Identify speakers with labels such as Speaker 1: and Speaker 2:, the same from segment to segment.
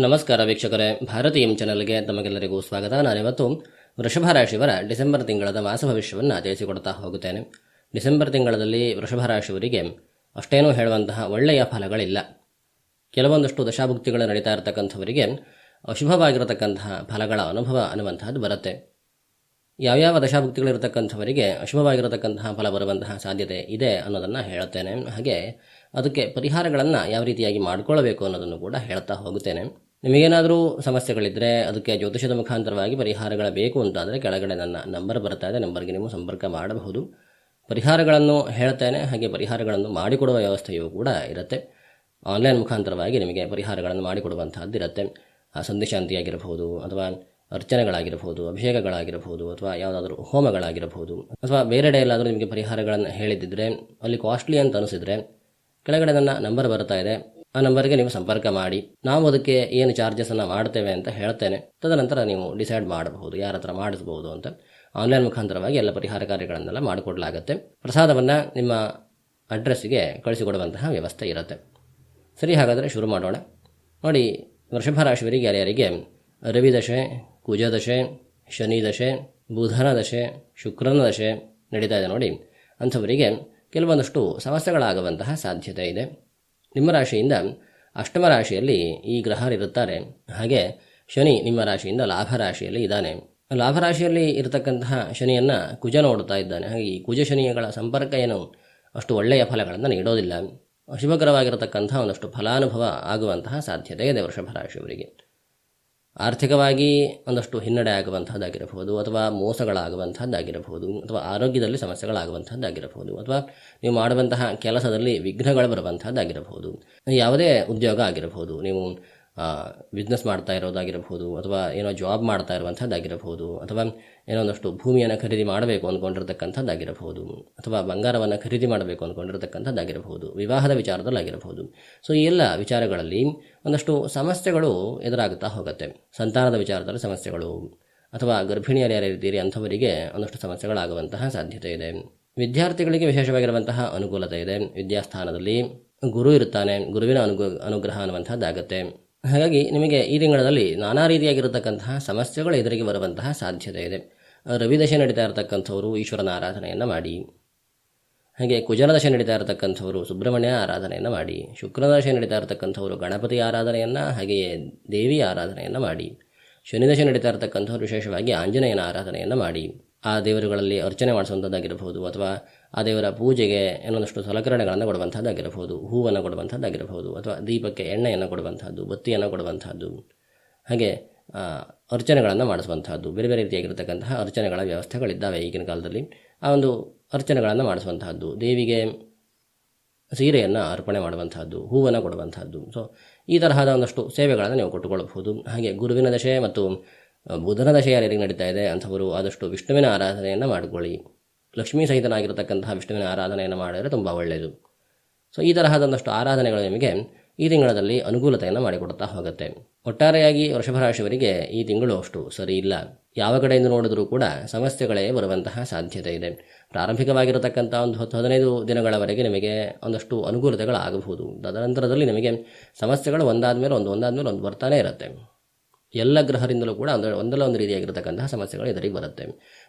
Speaker 1: ನಮಸ್ಕಾರ ವೀಕ್ಷಕರೇ. ಭಾರತೀಯ ಚಾನೆಲ್ಗೆ ತಮಗೆಲ್ಲರಿಗೂ ಸ್ವಾಗತ. ನಾನಿವತ್ತು ವೃಷಭ ರಾಶಿಯವರ ಡಿಸೆಂಬರ್ ತಿಂಗಳದ ಮಾಸ ಭವಿಷ್ಯವನ್ನು ತಿಳಿಸಿಕೊಡ್ತಾ ಹೋಗುತ್ತೇನೆ. ಡಿಸೆಂಬರ್ ತಿಂಗಳಲ್ಲಿ ವೃಷಭ ರಾಶಿಯವರಿಗೆ ಅಷ್ಟೇನೂ ಹೇಳುವಂತಹ ಒಳ್ಳೆಯ ಫಲಗಳಿಲ್ಲ. ಕೆಲವೊಂದಷ್ಟು ದಶಾಭುಕ್ತಿಗಳು ನಡೀತಾ ಇರತಕ್ಕಂಥವರಿಗೆ ಅಶುಭವಾಗಿರತಕ್ಕಂತಹ ಫಲಗಳ ಅನುಭವ ಅನ್ನುವಂತಹದ್ದು ಬರುತ್ತೆ. ಯಾವ್ಯಾವ ದಶಾಭುಕ್ತಿಗಳಿರತಕ್ಕಂಥವರಿಗೆ ಅಶುಭವಾಗಿರತಕ್ಕಂತಹ ಫಲ ಬರುವಂತಹ ಸಾಧ್ಯತೆ ಇದೆ ಅನ್ನೋದನ್ನು ಹೇಳುತ್ತೇನೆ. ಹಾಗೆ ಅದಕ್ಕೆ ಪರಿಹಾರಗಳನ್ನು ಯಾವ ರೀತಿಯಾಗಿ ಮಾಡಿಕೊಳ್ಳಬೇಕು ಅನ್ನೋದನ್ನು ಕೂಡ ಹೇಳ್ತಾ ಹೋಗುತ್ತೇನೆ. ನಿಮಗೇನಾದರೂ ಸಮಸ್ಯೆಗಳಿದ್ದರೆ ಅದಕ್ಕೆ ಜ್ಯೋತಿಷದ ಮುಖಾಂತರವಾಗಿ ಪರಿಹಾರಗಳ ಬೇಕು ಅಂತಾದರೆ ಕೆಳಗಡೆ ನನ್ನ ನಂಬರ್ ಬರ್ತಾ ಇದೆ, ನಂಬರ್ಗೆ ನೀವು ಸಂಪರ್ಕ ಮಾಡಬಹುದು. ಪರಿಹಾರಗಳನ್ನು ಹೇಳ್ತೇನೆ, ಹಾಗೆ ಪರಿಹಾರಗಳನ್ನು ಮಾಡಿಕೊಡುವ ವ್ಯವಸ್ಥೆಯೂ ಕೂಡ ಇರುತ್ತೆ. ಆನ್ಲೈನ್ ಮುಖಾಂತರವಾಗಿ ನಿಮಗೆ ಪರಿಹಾರಗಳನ್ನು ಮಾಡಿಕೊಡುವಂತಹದ್ದು ಇರುತ್ತೆ. ಆ ಸಂಧಿಶಾಂತಿಯಾಗಿರಬಹುದು ಅಥವಾ ಅರ್ಚನೆಗಳಾಗಿರಬಹುದು, ಅಭಿಷೇಕಗಳಾಗಿರಬಹುದು, ಅಥವಾ ಯಾವುದಾದ್ರೂ ಹೋಮಗಳಾಗಿರಬಹುದು, ಅಥವಾ ಬೇರೆಡೆ ಎಲ್ಲಾದರೂ ನಿಮಗೆ ಪರಿಹಾರಗಳನ್ನು ಹೇಳಿದ್ದಿದ್ರೆ, ಅಲ್ಲಿ ಕಾಸ್ಟ್ಲಿ ಅಂತ ಅನಿಸಿದರೆ, ಕೆಳಗಡೆ ನನ್ನ ನಂಬರ್ ಬರ್ತಾ ಇದೆ. ಆ ನಂಬರ್ಗೆ ನೀವು ಸಂಪರ್ಕ ಮಾಡಿ. ನಾವು ಅದಕ್ಕೆ ಏನು ಚಾರ್ಜಸನ್ನು ಮಾಡ್ತೇವೆ ಅಂತ ಹೇಳ್ತೇನೆ. ತದನಂತರ ನೀವು ಡಿಸೈಡ್ ಮಾಡಬಹುದು, ಯಾರ ಹತ್ರ ಮಾಡಿಸ್ಬೋದು ಅಂತ. ಆನ್ಲೈನ್ ಮುಖಾಂತರವಾಗಿ ಎಲ್ಲ ಪರಿಹಾರ ಕಾರ್ಯಗಳನ್ನೆಲ್ಲ ಮಾಡಿಕೊಡ್ಲಾಗುತ್ತೆ. ಪ್ರಸಾದವನ್ನು ನಿಮ್ಮ ಅಡ್ರೆಸ್ಸಿಗೆ ಕಳಿಸಿಕೊಡುವಂತಹ ವ್ಯವಸ್ಥೆ ಇರುತ್ತೆ. ಸರಿ, ಹಾಗಾದರೆ ಶುರು ಮಾಡೋಣ. ನೋಡಿ ವೃಷಭ ರಾಶಿಯವರಿಗೆ ಯಾರ್ಯಾರಿಗೆ ರವಿದಶೆ ದಶೆ ಶನಿದಶೆ ದಶೆ, ಶನಿ ದಶೆ, ಬುಧನ ದಶೆ, ಶುಕ್ರನ ದಶೆ ನಡೀತಾ ಇದೆ ನೋಡಿ. ಅಂಥವರಿಗೆ ಕೆಲವೊಂದಷ್ಟು ಸಮಸ್ಯೆಗಳಾಗುವಂತಹ ಸಾಧ್ಯತೆ ಇದೆ. ನಿಮ್ಮ ರಾಶಿಯಿಂದ ಅಷ್ಟಮ ರಾಶಿಯಲ್ಲಿ ಈ ಗ್ರಹರಿರುತ್ತಾರೆ ಹಾಗೆ ಶನಿ ನಿಮ್ಮ ರಾಶಿಯಿಂದ ಲಾಭ ರಾಶಿಯಲ್ಲಿ ಇದ್ದಾನೆ. ಲಾಭ ರಾಶಿಯಲ್ಲಿ ಇರತಕ್ಕಂತಹ ಶನಿಯನ್ನು ಕುಜ ನೋಡುತ್ತಾ ಇದ್ದಾನೆ. ಹಾಗೆ ಈ ಕುಜ ಶನಿಗಳ ಸಂಪರ್ಕ ಏನು? ಅಷ್ಟು ಒಳ್ಳೆಯ ಫಲಗಳನ್ನು ನೀಡೋದಿಲ್ಲ. ಶುಭಕರವಾಗಿರತಕ್ಕಂತಹ ಒಂದಷ್ಟು ಫಲಾನುಭವ ಆಗುವಂತಹ ಸಾಧ್ಯತೆ ಇದೆ ವೃಷಭ ರಾಶಿಯವರಿಗೆ. ಆರ್ಥಿಕವಾಗಿ ಒಂದಷ್ಟು ಹಿನ್ನಡೆ ಆಗುವಂಥದ್ದಾಗಿರಬಹುದು ಅಥವಾ ಮೋಸಗಳಾಗುವಂಥದ್ದಾಗಿರಬಹುದು ಅಥವಾ ಆರೋಗ್ಯದಲ್ಲಿ ಸಮಸ್ಯೆಗಳಾಗುವಂತಹದ್ದಾಗಿರಬಹುದು, ಅಥವಾ ನೀವು ಮಾಡುವಂತಹ ಕೆಲಸದಲ್ಲಿ ವಿಘ್ನಗಳು ಬರುವಂತಹದ್ದಾಗಿರಬಹುದು. ಯಾವುದೇ ಉದ್ಯೋಗ ಆಗಿರಬಹುದು, ನೀವು ಬಿಸ್ನೆಸ್ ಮಾಡ್ತಾ ಇರೋದಾಗಿರಬಹುದು ಅಥವಾ ಏನೋ ಜಾಬ್ ಮಾಡ್ತಾ ಇರುವಂಥದ್ದಾಗಿರಬಹುದು ಅಥವಾ ಏನೋ ಒಂದಷ್ಟು ಭೂಮಿಯನ್ನು ಖರೀದಿ ಮಾಡಬೇಕು ಅಂದ್ಕೊಂಡಿರ್ತಕ್ಕಂಥದ್ದಾಗಿರಬಹುದು ಅಥವಾ ಬಂಗಾರವನ್ನು ಖರೀದಿ ಮಾಡಬೇಕು ಅಂದ್ಕೊಂಡಿರ್ತಕ್ಕಂಥದ್ದಾಗಿರಬಹುದು ವಿವಾಹದ ವಿಚಾರದಲ್ಲಾಗಿರಬಹುದು. ಸೊ ಈ ಎಲ್ಲ ವಿಚಾರಗಳಲ್ಲಿ ಒಂದಷ್ಟು ಸಮಸ್ಯೆಗಳು ಎದುರಾಗುತ್ತಾ ಹೋಗುತ್ತೆ. ಸಂತಾನದ ವಿಚಾರದಲ್ಲಿ ಸಮಸ್ಯೆಗಳು ಅಥವಾ ಗರ್ಭಿಣಿಯರು ಯಾರಿದ್ದೀರಿ ಅಂಥವರಿಗೆ ಒಂದಷ್ಟು ಸಮಸ್ಯೆಗಳಾಗುವಂತಹ ಸಾಧ್ಯತೆ ಇದೆ. ವಿದ್ಯಾರ್ಥಿಗಳಿಗೆ ವಿಶೇಷವಾಗಿರುವಂತಹ ಅನುಕೂಲತೆ ಇದೆ. ವಿದ್ಯಾಸ್ಥಾನದಲ್ಲಿ ಗುರು ಇರುತ್ತಾನೆ. ಗುರುವಿನ ಅನುಗ್ರಹ ಅನ್ನುವಂಥದ್ದಾಗತ್ತೆ ಹಾಗಾಗಿ ನಿಮಗೆ ಈ ತಿಂಗಳಲ್ಲಿ ನಾನಾ ರೀತಿಯಾಗಿರತಕ್ಕಂತಹ ಸಮಸ್ಯೆಗಳು ಎದುರಿಗೆ ಬರುವಂತಹ ಸಾಧ್ಯತೆ ಇದೆ. ರವಿದಶೆ ನಡೀತಾ ಇರತಕ್ಕಂಥವರು ಈಶ್ವರನ ಆರಾಧನೆಯನ್ನು ಮಾಡಿ. ಹಾಗೆ ಕುಜನದಶೆ ನಡೀತಾ ಇರತಕ್ಕಂಥವರು ಸುಬ್ರಹ್ಮಣ್ಯ ಆರಾಧನೆಯನ್ನು ಮಾಡಿ. ಶುಕ್ರದಶೆ ನಡೀತಾ ಇರತಕ್ಕಂಥವರು ಗಣಪತಿ ಆರಾಧನೆಯನ್ನು, ಹಾಗೆಯೇ ದೇವಿಯ ಆರಾಧನೆಯನ್ನು ಮಾಡಿ. ಶನಿದಶೆ ನಡೀತಾ ಇರತಕ್ಕಂಥವ್ರು ವಿಶೇಷವಾಗಿ ಆಂಜನೇಯನ ಆರಾಧನೆಯನ್ನು ಮಾಡಿ. ಆ ದೇವರುಗಳಲ್ಲಿ ಅರ್ಚನೆ ಮಾಡಿಸುವಂಥದ್ದಾಗಿರಬಹುದು ಅಥವಾ ಆ ದೇವರ ಪೂಜೆಗೆ ಏನೊಂದಷ್ಟು ಸಲಕರಣೆಗಳನ್ನು ಕೊಡುವಂಥದ್ದಾಗಿರಬಹುದು ಹೂವನ್ನು ಕೊಡುವಂಥದ್ದಾಗಿರಬಹುದು ಅಥವಾ ದೀಪಕ್ಕೆ ಎಣ್ಣೆಯನ್ನು ಕೊಡುವಂಥದ್ದು ಬತ್ತಿಯನ್ನು ಕೊಡುವಂಥದ್ದು ಹಾಗೆ ಅರ್ಚನೆಗಳನ್ನು ಮಾಡಿಸುವಂಥದ್ದು ಬೇರೆ ಬೇರೆ ರೀತಿಯಾಗಿರ್ತಕ್ಕಂತಹ ಅರ್ಚನೆಗಳ ವ್ಯವಸ್ಥೆಗಳಿದ್ದಾವೆ ಈಗಿನ ಕಾಲದಲ್ಲಿ. ಆ ಒಂದು ಅರ್ಚನೆಗಳನ್ನು ಮಾಡಿಸುವಂತಹದ್ದು. ದೇವಿಗೆ ಸೀರೆಯನ್ನು ಅರ್ಪಣೆ ಮಾಡುವಂಥದ್ದು ಹೂವನ್ನು ಕೊಡುವಂಥದ್ದು ಸೊ ಈ ತರಹದ ಒಂದಷ್ಟು ಸೇವೆಗಳನ್ನು ನೀವು ಕೊಟ್ಟುಕೊಳ್ಳಬಹುದು. ಹಾಗೆ, ಗುರುವಿನ ದಶೆ ಮತ್ತು ಬುಧನ ದಶೆ ಯಾರಿಗೆ ನಡೀತಾ ಇದೆ ಅಂಥವರು ಆದಷ್ಟು ವಿಷ್ಣುವಿನ ಆರಾಧನೆಯನ್ನು ಮಾಡಿಕೊಳ್ಳಿ. ಲಕ್ಷ್ಮೀ ಸಹಿತನಾಗಿರತಕ್ಕಂತಹ ವಿಷ್ಣುವಿನ ಆರಾಧನೆಯನ್ನು ಮಾಡಿದರೆ ತುಂಬ ಒಳ್ಳೆಯದು ಸೊ ಈ ತರಹದೊಂದಷ್ಟು ಆರಾಧನೆಗಳು ನಿಮಗೆ ಈ ತಿಂಗಳಲ್ಲಿ ಅನುಕೂಲತೆಯನ್ನು ಮಾಡಿಕೊಡ್ತಾ ಹೋಗುತ್ತೆ. ಒಟ್ಟಾರೆಯಾಗಿ ವೃಷಭರಾಶಿಯವರಿಗೆ ಈ ತಿಂಗಳು ಅಷ್ಟು ಸರಿ ಇಲ್ಲ. ಯಾವ ಕಡೆಯಿಂದ ನೋಡಿದರೂ ಕೂಡ ಸಮಸ್ಯೆಗಳೇ ಬರುವಂತಹ ಸಾಧ್ಯತೆ ಇದೆ. ಪ್ರಾರಂಭಿಕವಾಗಿರತಕ್ಕಂಥ ಒಂದು ಹತ್ತು ಹದಿನೈದು ದಿನಗಳವರೆಗೆ ನಿಮಗೆ ಒಂದಷ್ಟು ಅನುಕೂಲತೆಗಳಾಗಬಹುದು. ತದನಂತರದಲ್ಲಿ ನಿಮಗೆ ಸಮಸ್ಯೆಗಳು ಒಂದಾದ ಮೇಲೆ ಒಂದು ಒಂದಾದ ಮೇಲೆ ಒಂದು ಬರ್ತಾನೆ ಇರುತ್ತೆ. ಎಲ್ಲ ಗ್ರಹರಿಂದಲೂ ಕೂಡ ಅಂದರೆ ಒಂದಲ್ಲ ಒಂದು ರೀತಿಯಾಗಿರತಕ್ಕಂತಹ ಸಮಸ್ಯೆಗಳು ಎದುರಿಗೆ ಬರುತ್ತೆ.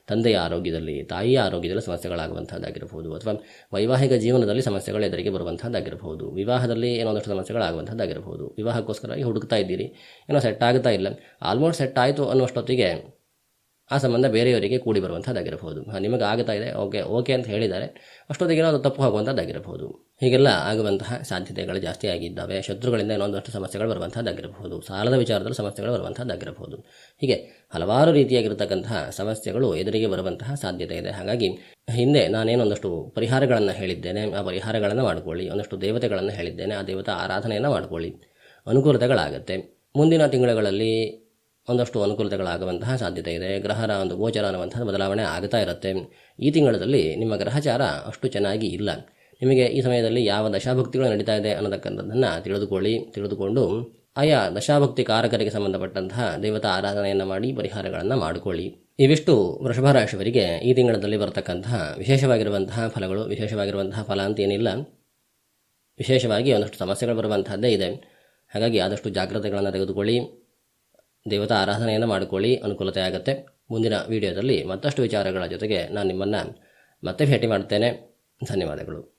Speaker 1: ತಂದೆಯ ಆರೋಗ್ಯದಲ್ಲಿ, ತಾಯಿಯ ಆರೋಗ್ಯದಲ್ಲಿ ಸಮಸ್ಯೆಗಳಾಗುವಂಥದ್ದಾಗಿರಬಹುದು ಅಥವಾ ವೈವಾಹಿಕ ಜೀವನದಲ್ಲಿ ಸಮಸ್ಯೆಗಳು ಎದುರಿಗೆ ಬರುವಂಥದ್ದಾಗಿರಬಹುದು ವಿವಾಹದಲ್ಲಿ ಏನೋ ಒಂದಷ್ಟು ಸಮಸ್ಯೆಗಳಾಗುವಂಥದ್ದಾಗಿರಬಹುದು ವಿವಾಹಕ್ಕೋಸ್ಕರವಾಗಿ ಹುಡುಕ್ತಾ ಇದ್ದೀರಿ, ಏನೋ ಸೆಟ್ ಆಗ್ತಾ ಇಲ್ಲ ಆಲ್ಮೋಸ್ಟ್ ಸೆಟ್ ಆಯಿತು ಅನ್ನುವಷ್ಟೊತ್ತಿಗೆ ಆ ಸಂಬಂಧ ಬೇರೆಯವರಿಗೆ ಕೂಡಿ ಬರುವಂಥದ್ದಾಗಿರಬಹುದು ನಿಮಗೆ ಆಗ್ತಾ ಇದೆ, ಓಕೆ ಓಕೆ ಅಂತ ಹೇಳಿದ್ದಾರೆ. ಅಷ್ಟೊತ್ತಿಗೆ ಅದು ತಪ್ಪು ಹೋಗುವಂಥದ್ದಾಗಿರಬಹುದು ಹೀಗೆಲ್ಲ ಆಗುವಂತಹ ಸಾಧ್ಯತೆಗಳು ಜಾಸ್ತಿ ಆಗಿದ್ದಾವೆ. ಶತ್ರುಗಳಿಂದ ಇನ್ನೊಂದಷ್ಟು ಸಮಸ್ಯೆಗಳು ಬರುವಂಥದ್ದಾಗಿರಬಹುದು ಸಾಲದ ವಿಚಾರದಲ್ಲಿ ಸಮಸ್ಯೆಗಳು ಬರುವಂಥದ್ದಾಗಿರಬಹುದು ಹೀಗೆ ಹಲವಾರು ರೀತಿಯಾಗಿರ್ತಕ್ಕಂತಹ ಸಮಸ್ಯೆಗಳು ಎದುರಿಗೆ ಬರುವಂತಹ ಸಾಧ್ಯತೆ ಇದೆ. ಹಾಗಾಗಿ ಹಿಂದೆ ನಾನೇನೊಂದಷ್ಟು ಪರಿಹಾರಗಳನ್ನು ಹೇಳಿದ್ದೇನೆ, ಆ ಪರಿಹಾರಗಳನ್ನು ಮಾಡಿಕೊಳ್ಳಿ. ಒಂದಷ್ಟು ದೇವತೆಗಳನ್ನು ಹೇಳಿದ್ದೇನೆ, ಆ ದೇವತಾ ಆರಾಧನೆಯನ್ನು ಮಾಡಿಕೊಳ್ಳಿ. ಅನುಕೂಲತೆಗಳಾಗುತ್ತೆ. ಮುಂದಿನ ತಿಂಗಳುಗಳಲ್ಲಿ ಒಂದಷ್ಟು ಅನುಕೂಲತೆಗಳಾಗುವಂತಹ ಸಾಧ್ಯತೆ ಇದೆ. ಗ್ರಹರ ಒಂದು ಗೋಚರ ಅನ್ನುವಂಥ ಬದಲಾವಣೆ ಆಗ್ತಾ ಇರುತ್ತೆ. ಈ ತಿಂಗಳಲ್ಲಿ ನಿಮ್ಮ ಗ್ರಹಚಾರ ಅಷ್ಟು ಚೆನ್ನಾಗಿ ಇಲ್ಲ. ನಿಮಗೆ ಈ ಸಮಯದಲ್ಲಿ ಯಾವ ದಶಾಭಕ್ತಿಗಳು ನಡೀತಾ ಇದೆ ಅನ್ನೋದಕ್ಕಂಥದ್ದನ್ನು ತಿಳಿದುಕೊಳ್ಳಿ. ತಿಳಿದುಕೊಂಡು ಆಯಾ ದಶಾಭಕ್ತಿ ಕಾರಕರಿಗೆ ಸಂಬಂಧಪಟ್ಟಂತಹ ದೇವತಾ ಆರಾಧನೆಯನ್ನು ಮಾಡಿ, ಪರಿಹಾರಗಳನ್ನು ಮಾಡಿಕೊಳ್ಳಿ. ಇವಿಷ್ಟು ವೃಷಭ ರಾಶಿಯವರಿಗೆ ಈ ತಿಂಗಳಲ್ಲಿ ಬರತಕ್ಕಂತಹ ವಿಶೇಷವಾಗಿರುವಂತಹ ಫಲಗಳು, ವಿಶೇಷವಾಗಿರುವಂತಹ ಫಲ ಅಂತ ಏನಿಲ್ಲ. ವಿಶೇಷವಾಗಿ ಒಂದಷ್ಟು ಸಮಸ್ಯೆಗಳು ಬರುವಂತಹದ್ದೇ ಇದೆ. ಹಾಗಾಗಿ ಆದಷ್ಟು ಜಾಗ್ರತೆಗಳನ್ನು ತೆಗೆದುಕೊಳ್ಳಿ. ದೇವತಾ ಆರಾಧನೆಯನ್ನು ಮಾಡಿಕೊಳ್ಳಿ, ಅನುಕೂಲತೆ ಆಗುತ್ತೆ. ಮುಂದಿನ ವಿಡಿಯೋದಲ್ಲಿ ಮತ್ತಷ್ಟು ವಿಚಾರಗಳ ಜೊತೆಗೆ ನಾನು ನಿಮ್ಮನ್ನು ಮತ್ತೆ ಭೇಟಿ ಮಾಡ್ತೇನೆ ಧನ್ಯವಾದಗಳು.